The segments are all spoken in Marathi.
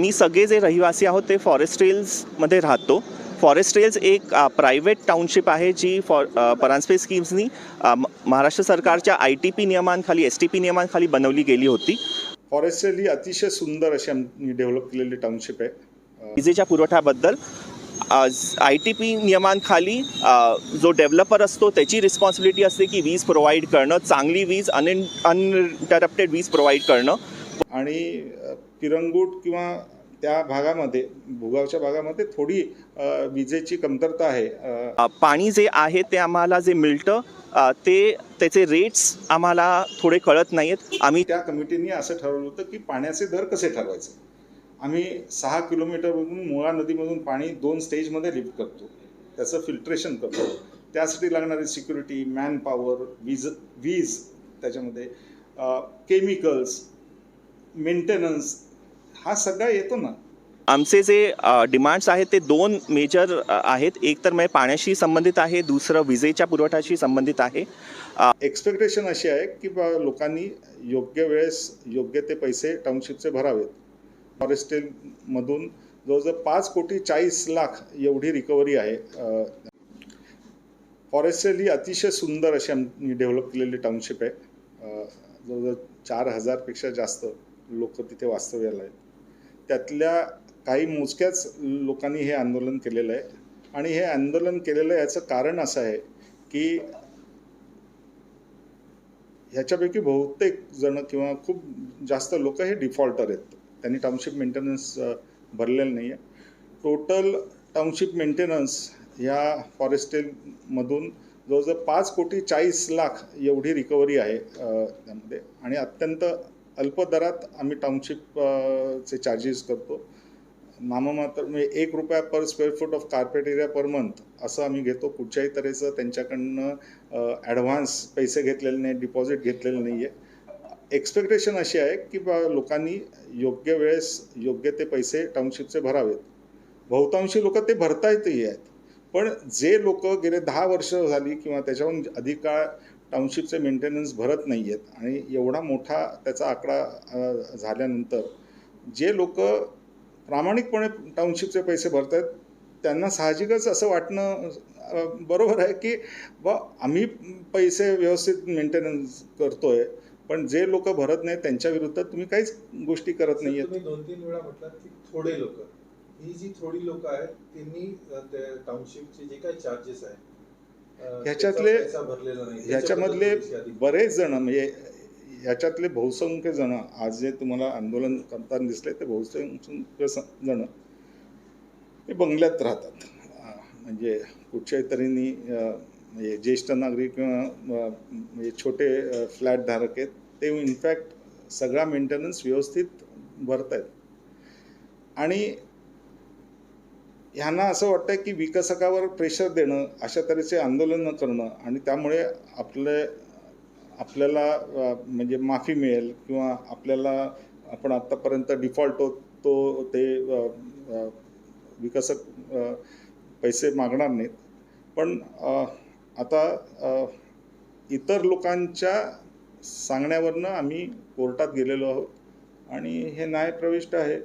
मी सगळे जे रहिवासी आहोत ते फॉरेस्ट रेल्समध्ये राहतो. फॉरेस्ट रेल्स एक प्रायव्हेट टाउनशिप आहे जी फॉर परांजपे स्कीम्सनी महाराष्ट्र सरकारच्या आय टी पी नियमांखाली एस टी पी नियमांखाली बनवली गेली होती. फॉरेस्ट रेल ही अतिशय सुंदर अशी आम्ही डेव्हलप केलेली टाउनशिप आहे. विजेच्या पुरवठ्याबद्दल आय टी पी नियमांखाली जो डेव्हलपर असतो त्याची रिस्पॉन्सिबिलिटी असते की वीज प्रोव्हाइड करणं चांगली वीज अन अनइंटरप्टेड वीज प्रोव्हाइड करणं. आणि अ, पिरंगूट किंवा त्या भागामध्ये भूगावच्या भागामध्ये थोडी विजेची कमतरता आहे. पाणी जे आहे ते आम्हाला जे मिळतं ते त्याचे रेट्स आम्हाला थोडे कळत नाही आहेत आम्ही त्या कमिटीने असं ठरवलं होतं की पाण्याचे दर कसे ठरवायचे? आम्ही सहा किलोमीटरमधून मुळा नदीमधून पाणी दोन स्टेजमध्ये लिफ्ट करतो. त्याचं फिल्ट्रेशन करतो. त्यासाठी लागणारी सिक्युरिटी मॅन पॉवर वीज वीज त्याच्यामध्ये केमिकल्स मेंटेनन्स हा सगळा येतो ना. आमचे जे डिमांड्स आहेत ते दोन मेजर आहेत. एक तर म्हणजे पाण्याशी संबंधित आहे दुसरं विजेच्या पुरवठ्याशी संबंधित आहे. एक्सपेक्टेशन अशी आहे की लोकांनी योग्य वेळेस योग्य ते पैसे टाउनशिपचे भरावेत. फॉरेस्टेलमधून जवळजवळ पाच कोटी चाळीस लाख एवढी रिकव्हरी आहे. फॉरेस्टेल ही अतिशय सुंदर अशी आम्ही डेव्हलप केलेली टाउनशिप आहे. जवळजवळ चार हजारपेक्षा जास्त लोक तिथे वास्तव्याला आहेत. त्यातल्या काही मोजक्याच लोकांनी हे आंदोलन केलेलं आहे. आणि हे आंदोलन केलेलं याचं कारण असं आहे की ह्याच्यापैकी बहुतेक जण किंवा खूप जास्त लोक हे डिफॉल्टर आहेत. त्यांनी टाउनशिप मेंटेनन्स भरलेलं नाही आहे टोटल टाउनशिप मेंटेनन्स ह्या फॉरेस्टेलमधून जवळजवळ पाच कोटी चाळीस लाख एवढी रिकव्हरी आहे त्यामध्ये. आणि अत्यंत अल्प दरात आम्ही टाउनशिपचे चार्जेस करतो. नाममात्र म्हणजे एक रुपया per square foot of carpet area per month असं आम्ही घेतो. कुठच्याही तऱ्हेचं त्यांच्याकडनं ॲडव्हान्स पैसे घेतलेले नाही डिपॉझिट घेतलेलं नाही आहे एक्सपेक्टेशन अशी आहे की बा लोकांनी योग्य वेळेस योग्य ते पैसे टाउनशिपचे भरावेत. बहुतांशी लोक ते भरतायतही आहेत. पण जे लोक गेले दहा वर्ष झाली किंवा त्याच्याहून अधिक काळ टाउनशिपचे मेंटेनन्स भरत नाही आहेत आणि एवढा मोठा त्याचा आकडा झाल्यानंतर जे लोक प्रामाणिकपणे टाउनशिपचे पैसे भरत आहेत त्यांना साहजिकच असं वाटणं बरोबर आहे की बा आम्ही पैसे व्यवस्थित मेंटेनन्स करतोय पण जे लोक भरत नाहीत त्यांच्या विरुद्ध तुम्ही काहीच गोष्टी करत नाही तुम्ही दोन तीन वेळा म्हटलात की थोडे लोक. ही जी थोडी लोक आहेत त्यांनी टाउनशिपचे जे काही चार्जेस आहे अ, ह्याच्यातले- ह्याच्यामधले बरेच जण म्हणजे ह्याच्यातले बहुसंख्य जण आज जे तुम्हाला आंदोलन करताना दिसले ते बहुसंख्य जण हे बंगल्यात राहतात. म्हणजे कुठच्याही तऱ्हेने म्हणजे ज्येष्ठ नागरिक किंवा म्हणजे छोटे फ्लॅट धारक आहेत ते इनफॅक्ट सगळा मेंटेनन्स व्यवस्थित भरत आहेत आणि ह्यांना असं वाटतं की विकसकावर प्रेशर देणं अशा तऱ्हेचे आंदोलनं करणं आणि त्यामुळे आपले आपल्याला म्हणजे माफी मिळेल किंवा आपल्याला आपण आत्तापर्यंत डिफॉल्ट होतो ते विकसक पैसे मागणार नाहीत. पण आता इतर लोकांच्या सांगण्यावरनं आम्ही कोर्टात गेलेलो आहोत आणि हे न्यायप्रविष्ट आहे.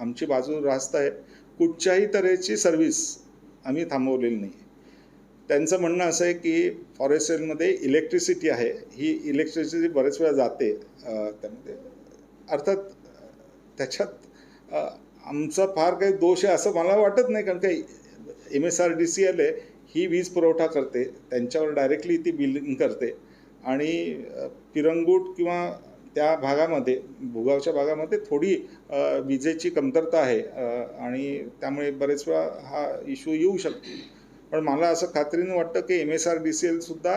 आमची बाजू रास्त आहे. कुठच्याही तऱ्हेची सर्व्हिस आम्ही थांबवलेली नाही. त्यांचं म्हणणं असं आहे की फॉरेस्ट सेलमध्ये इलेक्ट्रिसिटी आहे. ही इलेक्ट्रिसिटी बरेच वेळा जाते त्यामध्ये. अर्थात त्याच्यात आमचा फार काही दोष आहे असं मला वाटत नाही. कारण काही M S R D C L आहे ही वीज पुरवठा करते. त्यांच्यावर डायरेक्टली ती बिलिंग करते. आणि पिरंगूट किंवा त्या भागामध्ये भूगावच्या भागामध्ये थोडी विजेची कमतरता आहे आणि त्यामुळे बरेच वेळा हा इश्यू येऊ शकतो. पण मला असं खात्रीनं वाटतं की M S R D C एलसुद्धा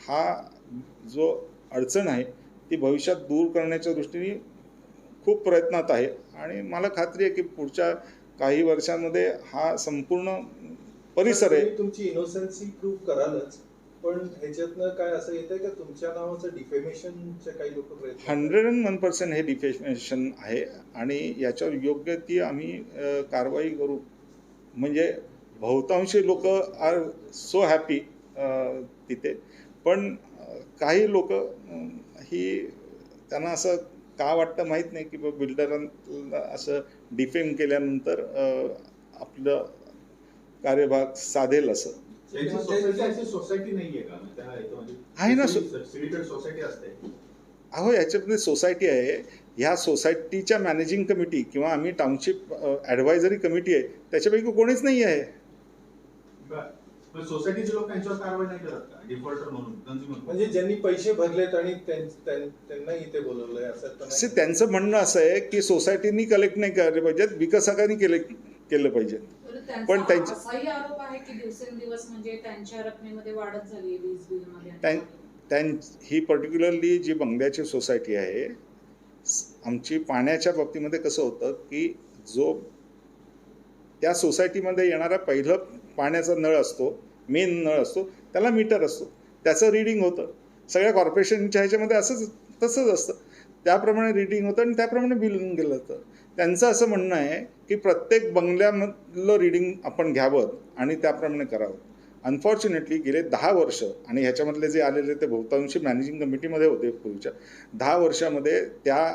हा जो अडचण आहे ती भविष्यात दूर करण्याच्या दृष्टीने खूप प्रयत्नात आहे. आणि मला खात्री आहे की पुढच्या काही वर्षांमध्ये हा संपूर्ण परिसर आहे. तुमची इनोसन्सी प्रूव्ह करालच. पण ह्याच्यातनं काय असं येतंय का तुमच्या नावाचं डिफेमेशनचे काही लोक प्रयत्न हंड्रेड अँड वन पर्सेंट हे डिफेमेशन आहे आणि याच्यावर योग्य ती आम्ही कारवाई करू. म्हणजे बहुतांशी लोक आर सो हॅपी तिथे. पण काही लोक ही त्यांना असं का वाटतं माहीत नाही की बिल्डरांना असं डिफेम केल्यानंतर आपलं कार्यभाग साधेल असं. सोसायटी नाहीये का आहे ना, सोसायटी असते. अहो याच्यामध्ये सोसायटी आहे. ह्या सोसायटीच्या मॅनेजिंग कमिटी किंवा आम्ही टाउनशिप ॲडवायझरी कमिटी आहे. त्याच्यापैकी कोणीच नाही आहे. सोसायटीचे लोक त्यांच्यावर कारवाई नाही करत का? डिफॉल्टर म्हणून कन्झ्युमर म्हणजे ज्यांनी पैसे भरलेत आणि त्यां- त्यां- त्यांना इथे बोलवलंय असं तर असे नाही. त्यांचं म्हणणं असं आहे की सोसायटीनी कलेक्ट नाही केले पाहिजेत विकासकांनी केले केलं पाहिजे. पण त्यांचा त्यांची- असाही आरोप आहे की दिवसेंदिवस म्हणजे त्यांच्या रकमेमध्ये वाढत झाली आहे वीज बिलमध्ये आणि त्यां- ही पर्टिक्युलरली जी बंगल्याची सोसायटी आहे आमची पाण्याच्या बाबतीमध्ये कसं होतं की जो त्या सोसायटीमध्ये येणारा पहिलं पाण्याचा नळ असतो मेन नळ असतो त्याला मीटर असतो. त्याचं रिडिंग होतं. सगळ्या कॉर्पोरेशनच्या ह्याच्यामध्ये असंच तसंच असतं. त्याप्रमाणे रिडिंग होतं आणि त्याप्रमाणे बिल गेलं जातं. त्यांचं असं म्हणणं आहे की प्रत्येक बंगल्यामधलं रिडिंग आपण घ्यावं आणि त्याप्रमाणे करावं. अनफॉर्च्युनेटली गेले दहा वर्ष आणि ह्याच्यामधले जे आलेले ते बहुतांशी मॅनेजिंग कमिटीमध्ये होते पूर्वीच्या. दहा वर्षामध्ये त्या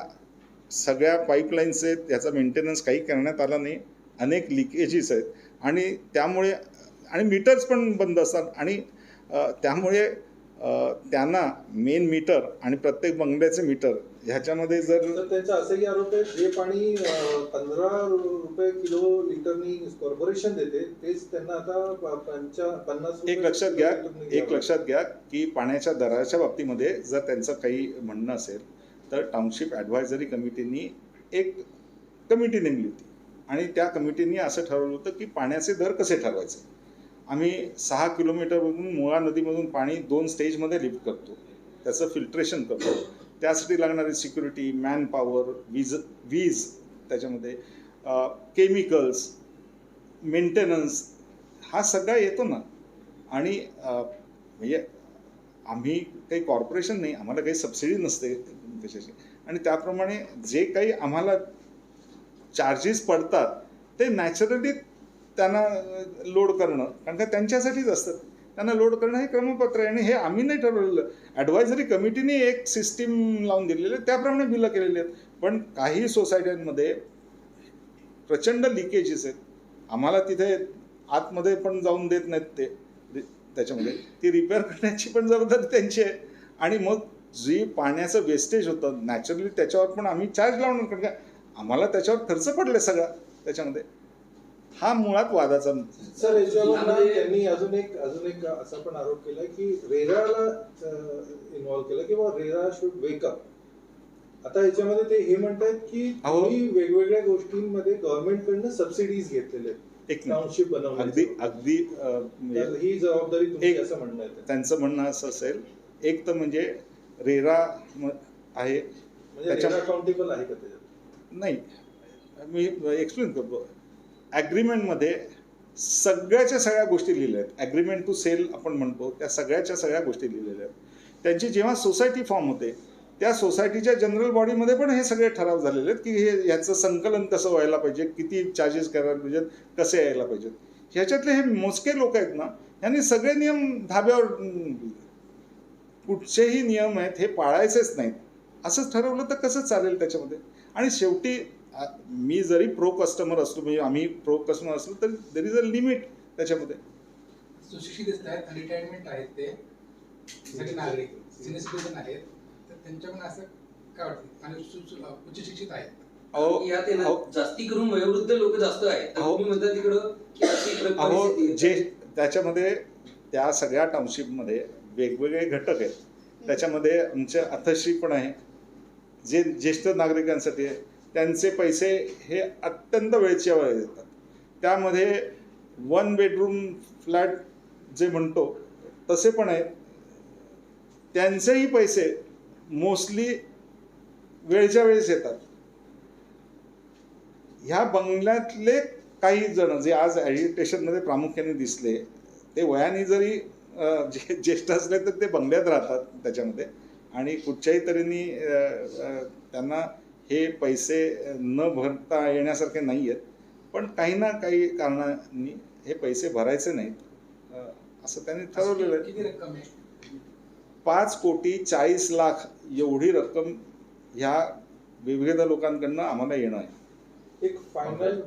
सगळ्या पाईपलाईन्सचे त्याचा मेंटेनन्स काही करण्यात आला नाही. अनेक लिकेजेस आहेत. आणि त्यामुळे आणि मीटर्स पण बंद असतात. आणि त्यामुळे त्यांना मेन मीटर आणि प्रत्येक बंगल्याचे मीटर ह्याच्यामध्ये जर त्यांचा असंही आरोप आहे जे पाणी पंधरा रुपये किलो लिटरनी कॉर्पोरेशन देते तेच त्यांना आता पंचा पन्नास एक लक्षात घ्या एक. लक्षात घ्या की पाण्याच्या दराच्या बाबतीमध्ये जर त्यांचं काही म्हणणं असेल तर टाउनशिप ॲडवायझरी कमिटीनी एक कमिटी नेमली होती आणि त्या कमिटीनी असं ठरवलं होतं की पाण्याचे दर कसे ठरवायचे आम्ही सहा किलोमीटरमधून मुळा नदीमधून पाणी दोन स्टेजमध्ये लिफ्ट करतो. त्याचं फिल्ट्रेशन करतो. त्यासाठी लागणारी सिक्युरिटी मॅन पॉवर वीज वीज त्याच्यामध्ये केमिकल्स मेंटेनन्स हा सगळा येतो ना. आणि म्हणजे आम्ही काही कॉर्पोरेशन नाही आम्हाला काही सबसिडी नसते त्याच्याची आणि त्याप्रमाणे जे काही आम्हाला चार्जेस पडतात ते नॅचरली त्यांना लोड करणं कारण का त्यांच्यासाठीच असतात त्यांना लोड करणं हे क्रमपत्र आहे आणि हे आम्ही नाही ठरवलेलं. ॲडवायझरी कमिटीने एक सिस्टीम लावून दिलेली आहे त्याप्रमाणे बिलं केलेली आहेत. पण काही सोसायट्यांमध्ये प्रचंड लिकेजेस आहेत. आम्हाला तिथे आतमध्ये पण जाऊन देत नाहीत ते त्याच्यामध्ये. ती रिपेअर करण्याची पण जबाबदारी त्यांची आहे. आणि मग जी पाण्याचं वेस्टेज होतं नॅचरली त्याच्यावर पण आम्ही चार्ज लावणार. कारण का आम्हाला त्याच्यावर खर्च पडले सगळा त्याच्यामध्ये. हा मुळात वादाचा सर याच्यावर ना यामध्ये- त्यांनी अजून एक अजून एक असा पण आरोप केला की रेराला इन्व्हॉल्व केलं किंवा रेरा शुड वेकअप आता याच्यामध्ये ते हे म्हणतात की वेगवेगळ्या गोष्टींमध्ये गव्हर्नमेंट कडनं सबसिडीज घेतलेले एक. टाउनशिप अगदी अगदी म्हणजे ही जबाबदारी असं म्हणणं त्यांचं म्हणणं असं असेल एक तर म्हणजे रेरा आहे. म्हणजे अकाउंटेबल आहे का त्याच्यात? नाही. मी एक्सप्लेन करतो. ॲग्रीमेंटमध्ये सगळ्याच्या सगळ्या गोष्टी लिहिल्या आहेत. ॲग्रीमेंट टू सेल आपण म्हणतो त्या सगळ्याच्या सगळ्या गोष्टी लिहिलेल्या आहेत. त्यांची जेव्हा सोसायटी फॉर्म होते त्या सोसायटीच्या जनरल बॉडीमध्ये पण हे सगळे ठराव झालेले आहेत की हे ह्याचं संकलन कसं व्हायला पाहिजे किती चार्जेस करायला पाहिजेत कसे यायला पाहिजेत. ह्याच्यातले हे मोजके लोक आहेत ना यांनी सगळे नियम धाब्यावर कुठचेही नियम आहेत हे पाळायचेच नाहीत. असंच ठरवलं तर कसं चालेल त्याच्यामध्ये? आणि शेवटी मी जरी प्रो कस्टमर असलो म्हणजे आम्ही प्रो कस्टमर असलो तर देर इज अ लिमिट त्याच्यामध्ये. सुशिक्षित असतात आणि रिटायरमेंट आहेत ते. सगळे नागरिक सिनियर सिटीजन आहेत. तर त्यांच्याकडून असं काय वाटतं? आणि उच्च शिक्षित आहेत. अहो यात आहे ना अहो, जास्ती करून वयोवृद्ध लोक जास्त आहेत. तिकडं जे. त्याच्यामध्ये त्या सगळ्या टाउनशिपमध्ये वेगवेगळे घटक आहेत. त्याच्यामध्ये आमचे अथश्री पण आहे. जे ज्येष्ठ नागरिकांसाठी आहे. त्यांचे पैसे हे अत्यंत वेळच्या वेळ येतात. त्यामध्ये वन बेडरूम फ्लॅट जे म्हणतो तसे पण आहेत. त्यांचेही पैसे मोस्टली वेळच्या वेळेस येतात. ह्या बंगल्यातले काही जण जे आज ॲजिटेशनमध्ये प्रामुख्याने दिसले ते वयाने जरी जे ज्येष्ठ असले तर ते बंगल्यात राहतात त्याच्यामध्ये. आणि कुठच्याही तऱ्हेने त्यांना हे पैसे न भरता येण्यासारखे नाही आहेत पण काही ना काही कारणांनी हे पैसे भरायचे नाहीत. असं त्यांनी ठरवलेलं आहे. पाच कोटी चाळीस लाख एवढी रक्कम ह्या विविध लोकांकडनं आम्हाला येणं आहे. एक फायनल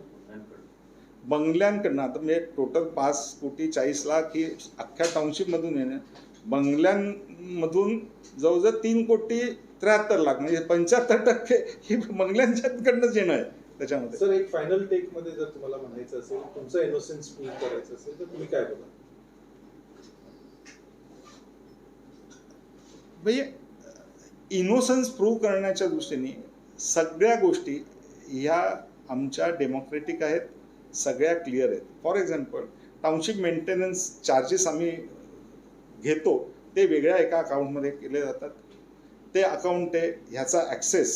बंगल्यांकडनं आता म्हणजे टोटल पाच कोटी चाळीस लाख ही अख्ख्या टाउनशिपमधून येणं बंगल्यांमधून जवळजवळ तीन कोटी त्र्याहत्तर लाख म्हणजे पंच्याहत्तर टक्के ही बंगल्यांच्याकडनंच येणं आहे त्याच्यामध्ये. सर एक फायनल टेकमध्ये जर तुम्हाला म्हणायचं असेल तुमचा इनोसेन्स प्रूव्ह करायचं असेल तर तुम्ही काय बोला म्हणजे इनोसन्स प्रूव्ह करण्याच्या दृष्टीने सगळ्या गोष्टी ह्या आमच्या डेमोक्रेटिक आहेत सगळ्या क्लिअर आहेत. For example township maintenance charges आम्ही घेतो ते वेगळ्या एका अकाउंटमध्ये केले जातात. ते अकाउंट आहे ह्याचा ॲक्सेस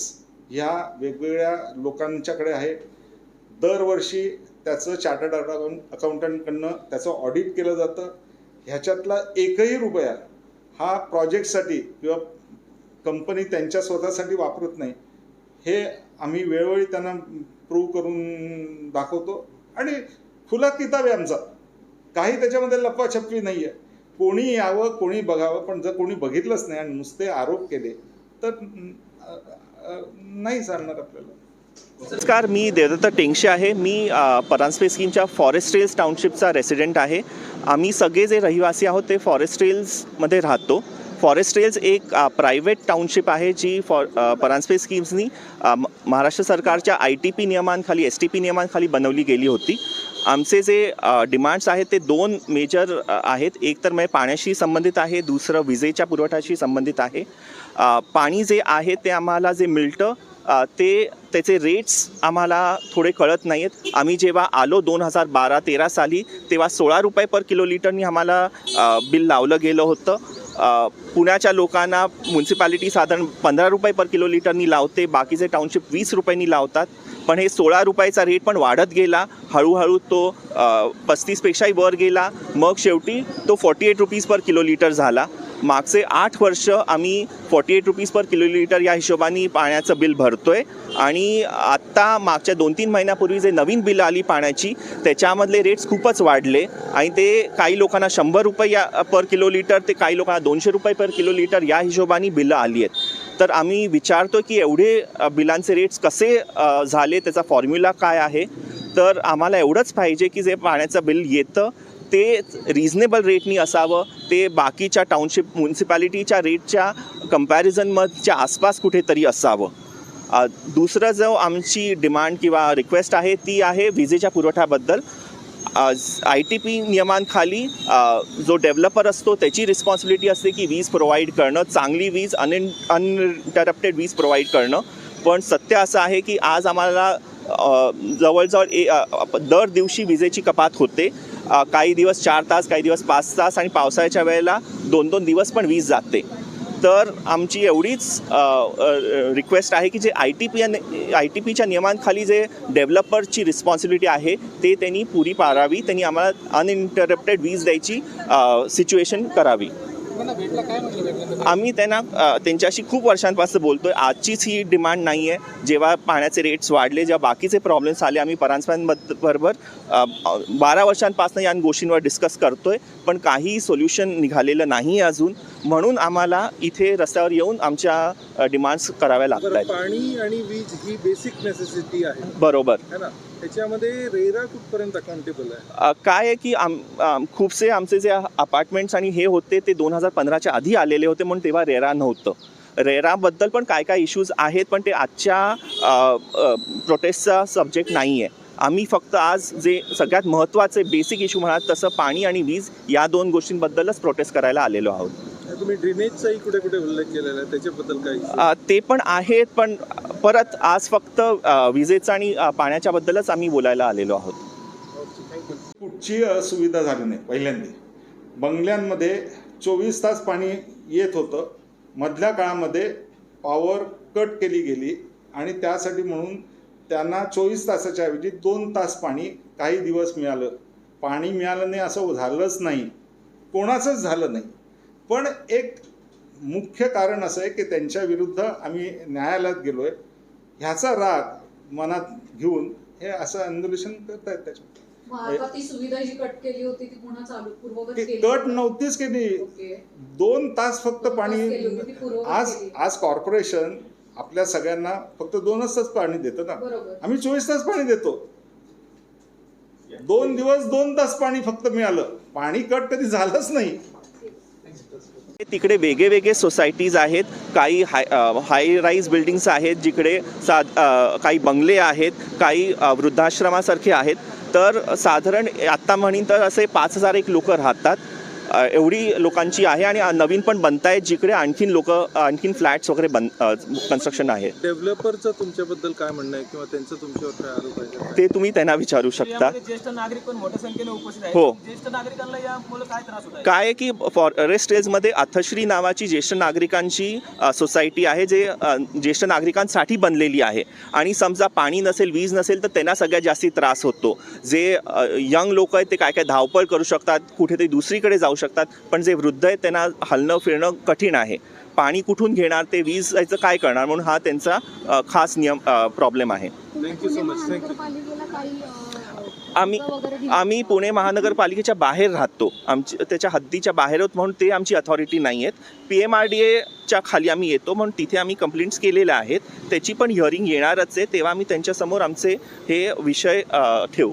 ह्या वेगवेगळ्या लोकांच्याकडे आहे. दरवर्षी त्याचं चार्टर्ड अकाउंट अकाउंटंटकडनं त्याचं ऑडिट केलं जातं. ह्याच्यातला एकही रुपया हा प्रोजेक्टसाठी किंवा कंपनी त्यांच्या स्वतःसाठी वापरत नाही. हे आम्ही वेळोवेळी त्यांना प्रूव्ह करून दाखवतो. आणि खुला किताब आहे आमचा. काही त्याच्यामध्ये लपवाछपवी नाही आहे कोणी यावं कोणी बघावं पण जर कोणी बघितलंच नाही आणि नुसते आरोप केले तर नाही चालणार आपल्याला. नमस्कार मी देवदत्त टेंगशे आहे. मी परांजपे स्कीमच्या फॉरेस्ट रेल्स टाउनशिपचा रेसिडेंट आहे. आम्ही सगळे जे रहिवासी आहोत ते फॉरेस्ट रेल्समध्ये राहतो. फॉरेस्ट रेल्स एक प्रायव्हेट टाउनशिप आहे जी फॉर परांजपे स्कीम्सनी म- महाराष्ट्र सरकारच्या आय टी पी नियमांखाली एस टी पी नियमांखाली बनवली गेली होती. आमचे जे डिमांड्स आहेत ते दोन मेजर आहेत. एक तर म्हणजे पाण्याशी संबंधित आहे दुसरं विजेच्या पुरवठ्याशी संबंधित आहे. पाणी जे आहे ते आम्हाला जे मिळतं ते त्याचे रेट्स आम्हाला थोडे कळत नाही आहेत आम्ही जेव्हा आलो दोन हजार बारा तेरा साली तेव्हा सोळा रुपये पर किलो लिटरनी आम्हाला बिल लावलं गेलं होतं. पुण्याच्या लोकांना म्युन्सिपॅलिटी साधारण पंधरा रुपये पर किलो लिटरनी लावते बाकीचे टाउनशिप वीस रुपयांनी लावतात. पण हे सोळा रुपयाचा रेट पण वाढत गेला. हळूहळू तो पस्तीसपेक्षाही वर गेला. मग शेवटी तो forty eight rupees per kilolitre झाला. मागचे आठ वर्ष आम्ही forty eight rupees per kilolitre या हिशोबाने पाण्याचं बिल भरतो आहे आणि आत्ता मागच्या दोन तीन महिन्यापूर्वी जे नवीन बिल आली पाण्याची त्याच्यामधले रेट्स खूपच वाढले. आणि ते काही लोकांना शंभर रुपये या पर किलो लिटर ते काही लोकांना दोनशे रुपये पर किलो लिटर या हिशोबाने बिलं आली आहेत. तर आम्ही विचारतो की एवढे बिलांचे रेट्स कसे झाले त्याचा फॉर्म्युला काय आहे? तर आम्हाला एवढंच पाहिजे की जे पाण्याचं बिल येतं ते रिझनेबल रेटनी असावं ते बाकीच्या टाउनशिप म्युन्सिपॅलिटीच्या रेटच्या कम्पॅरिझनमधच्या आसपास कुठेतरी असावं. दुसरं जो आमची डिमांड किंवा रिक्वेस्ट आहे ती आहे विजेच्या पुरवठ्याबद्दल आय टी पी नियमांखाली जो डेव्हलपर असतो त्याची रिस्पॉन्सिबिलिटी असते की वीज प्रोव्हाइड करणं चांगली वीज अन अनइंटरप्टेड वीज प्रोव्हाइड करणं. पण सत्य असं आहे की आज आम्हाला जवळजवळ ए दर दिवशी विजेची कपात होते. काही दिवस चार तास काही दिवस पाच तास आणि पावसाळ्याच्या वेळेला दोन दोन दिवस पण वीज जाते. तर आमची एवढीच रिक्वेस्ट आहे की जे I T P I T पीच्या नियमांखाली जे डेव्हलपरची रिस्पॉन्सिबिलिटी आहे ते त्यांनी पुरी पाळावी त्यांनी आम्हाला अनइंटरप्टेड वीज द्यायची सिच्युएशन करावी. आम्ही त्यांना त्यांच्याशी खूप वर्षांपासून बोलतोय. आजचीच ही डिमांड नाही आहे जेव्हा पाण्याचे रेट्स वाढले जेव्हा बाकीचे प्रॉब्लेम्स आले आम्ही बरोबर बारा वर्षांपासून या गोष्टींवर डिस्कस करतोय. पण काही सोल्युशन निघालेलं नाही आहे अजून. म्हणून आम्हाला इथे रस्त्यावर येऊन आमच्या डिमांड्स कराव्या लागत आहेत पाणी आणि वीज ही बेसिक नेसेसिटी आहे. बरोबर. है ना? त्याच्यामध्ये रेरा कुठपर्यंत अकाउंटेबल आहे? काय आहे की आम आम- खूपसे आमचे जे अपार्टमेंट्स आणि हे होते ते दोन हजार पंधराच्या आधी आलेले होते म्हणून तेव्हा रेरा नव्हतं. रेराबद्दल पण काय काय इश्यूज आहेत पण ते आजच्या प्रोटेस्टचा सब्जेक्ट नाही आहे आम्ही फक्त आज जे सगळ्यात महत्त्वाचे बेसिक इश्यू म्हणाल तसं पाणी आणि वीज या दोन गोष्टींबद्दलच प्रोटेस्ट करायला आलेलो आहोत. तुम्ही ड्रेनेजचाही कुठे कुठे उल्लेख केलेला आहे? त्याच्याबद्दल ते पण आहेत पण परत आज फक्त विजेचं आणि अ, पाण्याच्याबद्दलच आम्ही बोलायला आलेलो आहोत. कुठची सुविधा झाली नाही पहिल्यांदा. बंगल्यांमध्ये चोवीस तास पाणी येत होतं. मधल्या काळामध्ये पॉवर कट केली गेली आणि त्यासाठी म्हणून त्यांना चोवीस तासाच्या ऐवजी दोन तास पाणी काही दिवस मिळालं. पाणी मिळालं नाही असं झालंच नाही. कोणाचंच झालं नाही. पण एक मुख्य कारण असं आहे की त्यांच्या विरुद्ध आम्ही न्यायालयात गेलो आहे ह्याचा राग मनात घेऊन हे असं आंदोलन करतायत त्याच्यात मग आता ती सुविधा जी कट केली होती ती पुन्हा चालू पूर्ववत ती केली कट? नव्हतीच केली. दोन तास फक्त पाणी आज. आज कॉर्पोरेशन आपल्या सगळ्यांना फक्त दोनच तास पाणी देतं ना. बरोबर. आम्ही चोवीस तास पाणी देतो. दोन दिवस दोन तास पाणी फक्त मिळालं. पाणी कट कधी झालंच नाही. तिकडे वेगळे वेगळे सोसायटीज आहेत. काही हाय हाय राईज बिल्डिंग्स आहेत जिकडे सा काही बंगले आहेत काही वृद्धाश्रमासारखे आहेत. तर साधारण आत्ता म्हणीन तर असे पाच हजार एक लोक राहतात. एवढी लोकांची आहे आणि नवीन पण बनत आहेत जिकडे आणखीन लोक आणखीन फ्लॅट्स वगैरे बन कन्स्ट्रक्शन आहे. डेव्हलपरचं तुमच्याबद्दल काय म्हणणं आहे किंवा त्यांचं तुमच्यावर काय आरोप आहे? ते तुम्ही त्यांना विचारू शकता. यामध्ये ज्येष्ठ नागरिक पण मोठ्या संख्येने उपस्थित आहेत. हो. ज्येष्ठ नागरिकांना यामुळे काय त्रास होत काय आहे की फॉरेस्ट रेल्समध्ये अथश्री नावाची ज्येष्ठ नागरिकांची सोसायटी आहे जे ज्येष्ठ नागरिकांसाठी बनलेली आहे. आणि समजा पाणी नसेल वीज नसेल तर त्यांना सगळ्यात जास्ती त्रास होतो. जे यंग लोक आहेत ते काय काय धावपळ करू शकतात कुठेतरी दुसरीकडे जाऊ शकतात. पण जे वृद्ध आहेत त्यांना हलणं फिरणं कठीण आहे. पाणी कुठून घेणार ते वीज याचं काय करणार म्हणून हा त्यांचा खास नियम प्रॉब्लेम आहे. आम्ही? आम्ही पुणे महानगरपालिकेच्या बाहेर राहतो. आमची त्याच्या हद्दीच्या बाहेर आहोत म्हणून ते आमची अथॉरिटी नाही आहेत. पी एम आर डी एच्या खाली आम्ही येतो म्हणून तिथे आम्ही कंप्लेंट्स केलेल्या आहेत. त्याची पण हिअरिंग येणारच आहे तेव्हा आम्ही त्यांच्यासमोर आमचे हे विषय ठेवू.